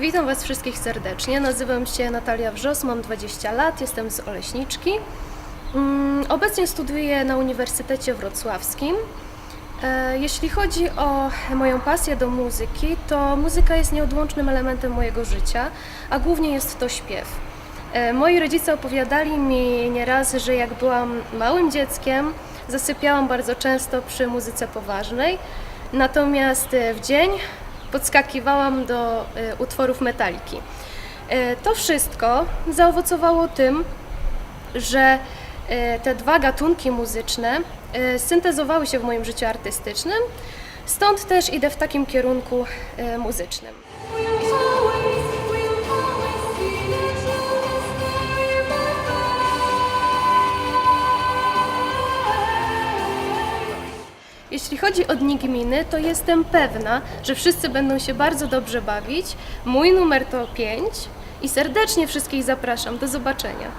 Witam Was wszystkich serdecznie. Nazywam się Natalia Wrzos, mam 20 lat, jestem z Oleśniczki. Mm, Obecnie studiuję na Uniwersytecie Wrocławskim. E, Jeśli chodzi o moją pasję do muzyki, to muzyka jest nieodłącznym elementem mojego życia, a głównie jest to śpiew. E, Moi rodzice opowiadali mi nieraz, że jak byłam małym dzieckiem, zasypiałam bardzo często przy muzyce poważnej, natomiast w dzień podskakiwałam do e, utworów metaliki. E, To wszystko zaowocowało tym, że e, te dwa gatunki muzyczne syntezowały się w moim życiu artystycznym, stąd też idę w takim kierunku muzycznym. Jeśli chodzi o dni gminy, to jestem pewna, że wszyscy będą się bardzo dobrze bawić. Mój numer to 5 i serdecznie wszystkich zapraszam. Do zobaczenia.